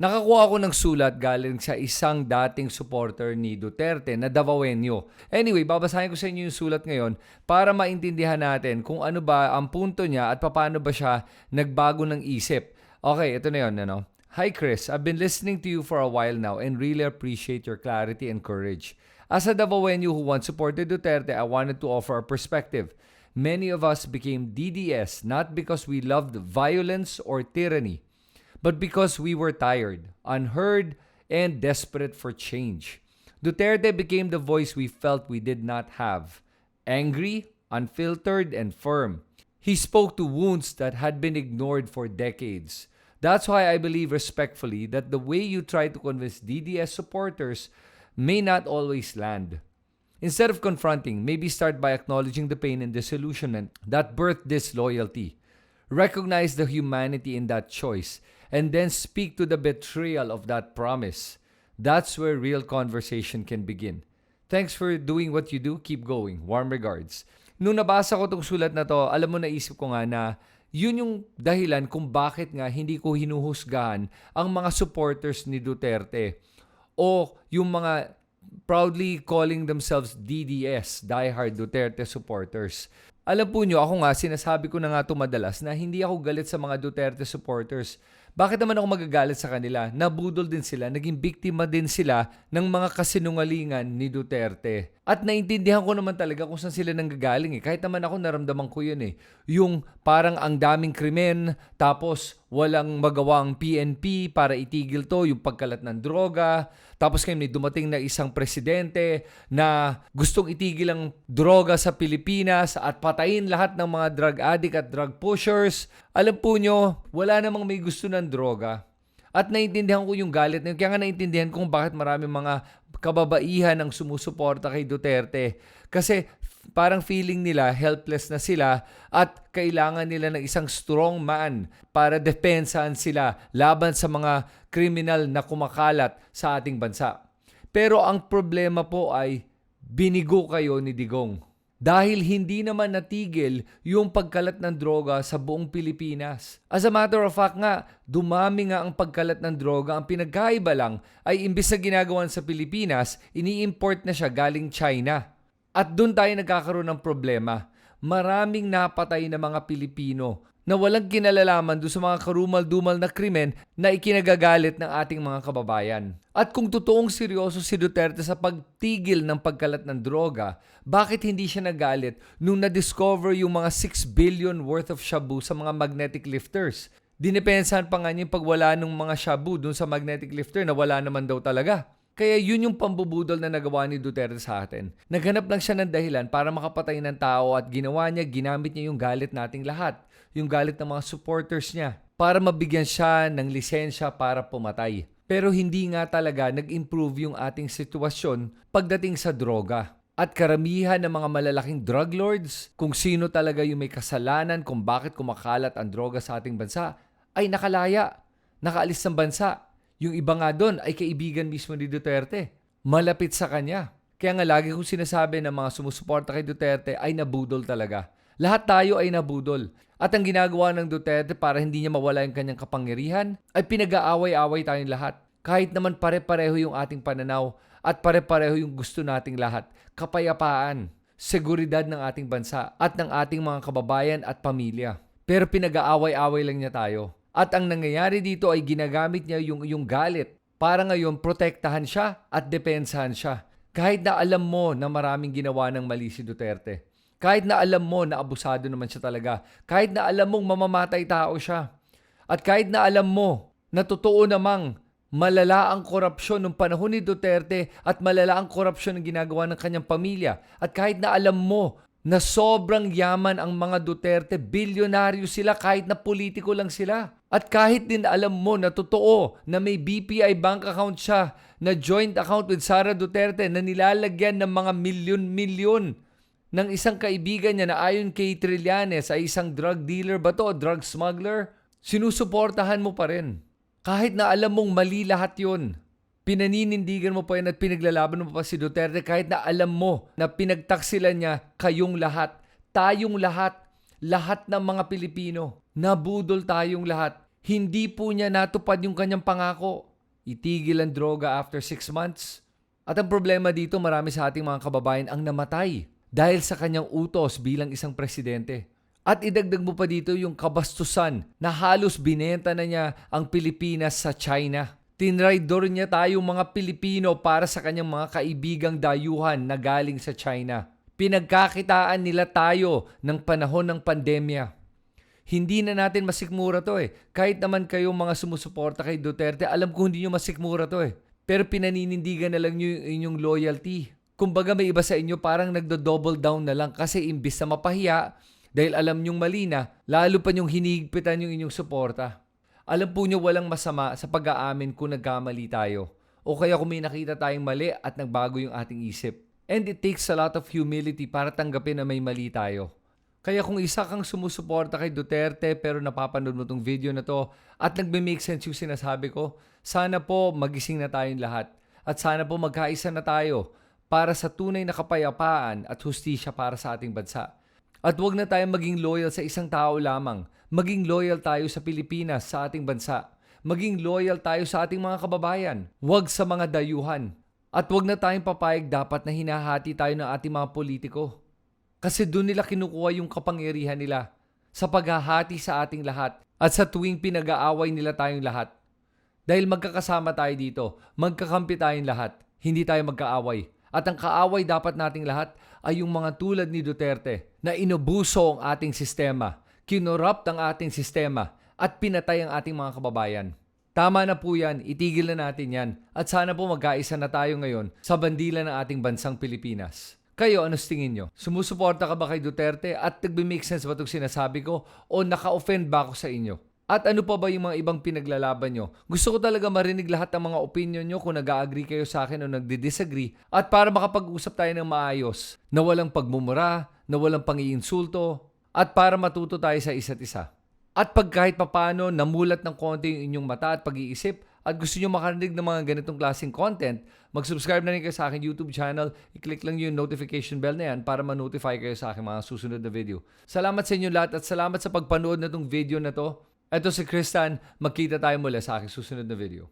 Nakakuha ako ng sulat galing sa isang dating supporter ni Duterte na Davaoenyo. Anyway, babasahin ko sa inyo yung sulat ngayon para maintindihan natin kung ano ba ang punto niya at paano ba siya nagbago ng isip. Okay, ito na yun. Ano? Hi Chris, I've been listening to you for a while now and really appreciate your clarity and courage. As a Davaoenyo who once supported Duterte, I wanted to offer a perspective. Many of us became DDS not because we loved violence or tyranny, but because we were tired, unheard, and desperate for change. Duterte became the voice we felt we did not have angry, unfiltered, and firm. He spoke to wounds that had been ignored for decades. That's why I believe respectfully that the way you try to convince DDS supporters may not always land. Instead of confronting, maybe start by acknowledging the pain and disillusionment that birthed disloyalty. Recognize the humanity in that choice and then speak to the betrayal of that promise. That's where real conversation can begin. Thanks for doing what you do. Keep going. Warm regards. Nung nabasa ko tong sulat na to, alam mo naisip ko nga na yun yung dahilan kung bakit nga hindi ko hinuhusgahan ang mga supporters ni Duterte o yung mga proudly calling themselves DDS, diehard Duterte supporters. Alam po nyo, ako nga, sinasabi ko na nga ito madalas na hindi ako galit sa mga Duterte supporters. Bakit naman ako magagalit sa kanila? Nabudol din sila, naging biktima din sila ng mga kasinungalingan ni Duterte. At naintindihan ko naman talaga kung saan sila nanggagaling eh. Kahit naman ako naramdaman ko yun eh. Yung parang ang daming krimen, tapos walang magawang PNP para itigil to, yung pagkalat ng droga. Tapos ngayon may dumating na isang presidente na gustong itigil ang droga sa Pilipinas at patayin lahat ng mga drug addict at drug pushers. Alam po nyo, wala namang may gusto ng droga. At naintindihan ko yung galit na yun. Kaya nga naintindihan ko kung bakit marami mga kababaihan ang sumusuporta kay Duterte. Kasi parang feeling nila helpless na sila at kailangan nila ng isang strong man para depensahan sila laban sa mga kriminal na kumakalat sa ating bansa. Pero ang problema po ay binigo kayo ni Digong. Dahil hindi naman natigil yung pagkalat ng droga sa buong Pilipinas. As a matter of fact nga, dumami nga ang pagkalat ng droga. Ang pinagkaiba lang ay imbis na ginagawan sa Pilipinas, ini-import na siya galing China. At doon tayo nagkakaroon ng problema. Maraming napatay na mga Pilipino na walang kinalalaman doon sa mga karumal-dumal na krimen na ikinagagalit ng ating mga kababayan. At kung totoong seryoso si Duterte sa pagtigil ng pagkalat ng droga, bakit hindi siya nagalit nung na-discover yung mga 6 billion worth of shabu sa mga magnetic lifters? Dinepensahan pa nga niya yung pagwala ng mga shabu dun sa magnetic lifter na wala naman daw talaga. Kaya yun yung pambubudol na nagawa ni Duterte sa atin. Naghanap lang siya ng dahilan para makapatay ng tao at ginawa niya, ginamit niya yung galit nating lahat. Yung galit ng mga supporters niya para mabigyan siya ng lisensya para pumatay. Pero hindi nga talaga nag-improve yung ating sitwasyon pagdating sa droga. At karamihan ng mga malalaking drug lords, kung sino talaga yung may kasalanan kung bakit kumakalat ang droga sa ating bansa, ay nakalaya, nakaalis ng bansa. Yung iba nga doon ay kaibigan mismo ni Duterte. Malapit sa kanya. Kaya nga lagi kong sinasabi ng mga sumusuporta kay Duterte ay nabudol talaga. Lahat tayo ay nabudol. At ang ginagawa ng Duterte para hindi niya mawala yung kanyang kapangyarihan ay pinag-aaway-away tayong lahat. Kahit naman pare-pareho yung ating pananaw at pare-pareho yung gusto nating lahat. Kapayapaan, seguridad ng ating bansa at ng ating mga kababayan at pamilya. Pero pinag-aaway-away lang niya tayo. At ang nangyayari dito ay ginagamit niya yung, yung galit para ngayon protektahan siya at depensahan siya. Kahit na alam mo na maraming ginawa ng mali si Duterte. Kahit na alam mo na abusado naman siya talaga. Kahit na alam mong mamamatay tao siya. At kahit na alam mo na totoo namang malala ang korupsyon ng panahon ni Duterte at malala ang korupsyon ng ginagawa ng kanyang pamilya. At kahit na alam mo na sobrang yaman ang mga Duterte, bilyonaryo sila kahit na politiko lang sila. At kahit din alam mo na totoo na may BPI bank account siya na joint account with Sara Duterte na nilalagyan ng mga milyon-milyon ng isang kaibigan niya na ayon kay Trillanes ay isang drug dealer ba to, drug smuggler, sinusuportahan mo pa rin. Kahit na alam mong mali lahat yun, pinaninindigan mo pa yan at pinaglalaban mo pa si Duterte kahit na alam mo na pinagtaksilan niya kayong lahat, tayong lahat, lahat ng mga Pilipino. Nabudol tayong lahat. Hindi po niya natupad yung kanyang pangako. Itigil ang droga after 6 months. At ang problema dito, marami sa ating mga kababayan ang namatay dahil sa kanyang utos bilang isang presidente. At idagdag mo pa dito yung kabastusan na halos binenta na niya ang Pilipinas sa China. Tinraidor niya tayo mga Pilipino para sa kanyang mga kaibigang dayuhan na galing sa China. Pinagkakitaan nila tayo ng panahon ng pandemya. Hindi na natin masikmura to eh. Kahit naman kayong mga sumusuporta kay Duterte, alam ko hindi nyo masikmura to eh. Pero pinaninindigan na lang nyo yung inyong loyalty. Kumbaga may iba sa inyo parang nagdo-double down na lang kasi imbis na mapahiya, dahil alam nyong mali na, lalo pa nyong hinihigpitan yung inyong suporta. Alam po nyo walang masama sa pag-aamin kung nagkamali tayo. O kaya kung may nakita tayong mali at nagbago yung ating isip. And it takes a lot of humility para tanggapin na may mali tayo. Kaya kung isa kang sumusuporta kay Duterte pero napapanood mo tong video na to at nagme-make sense yung sinasabi ko, sana po magising na tayong lahat. At sana po magkaisa na tayo para sa tunay na kapayapaan at hustisya para sa ating bansa. At huwag na tayong maging loyal sa isang tao lamang. Maging loyal tayo sa Pilipinas, sa ating bansa. Maging loyal tayo sa ating mga kababayan. Huwag sa mga dayuhan. At huwag na tayong papayag dapat na hinahati tayo ng ating mga politiko. Kasi doon nila kinukuha yung kapangyarihan nila sa paghahati sa ating lahat at sa tuwing pinag-aaway nila tayong lahat. Dahil magkakasama tayo dito, magkakampi tayong lahat, hindi tayo magkaaway. At ang kaaway dapat nating lahat ay yung mga tulad ni Duterte na inubuso ang ating sistema, kinurupt ang ating sistema at pinatay ang ating mga kababayan. Tama na po yan, itigil na natin yan at sana po magkaisa na tayo ngayon sa bandila ng ating bansang Pilipinas. Kayo, ano tingin nyo? Sumusuporta ka ba kay Duterte at nagbe-make sense ba itong sinasabi ko o naka-offend ba ako sa inyo? At ano pa ba yung mga ibang pinaglalaban nyo? Gusto ko talaga marinig lahat ng mga opinion nyo kung nag-agree kayo sa akin o nagdi-disagree at para makapag-usap tayo ng maayos na walang pagmumura, na walang pangiinsulto at para matuto tayo sa isa't isa. At pag kahit papano namulat ng konti yung inyong mata at pag-iisip at gusto nyo makarinig ng mga ganitong klaseng content, mag-subscribe na rin kayo sa aking YouTube channel. I-click lang yung notification bell na yan para ma-notify kayo sa aking mga susunod na video. Salamat sa inyo lahat at salamat sa pagpanood na tong video na to. Ito si Kristan, magkita tayo muli sa aking susunod na video.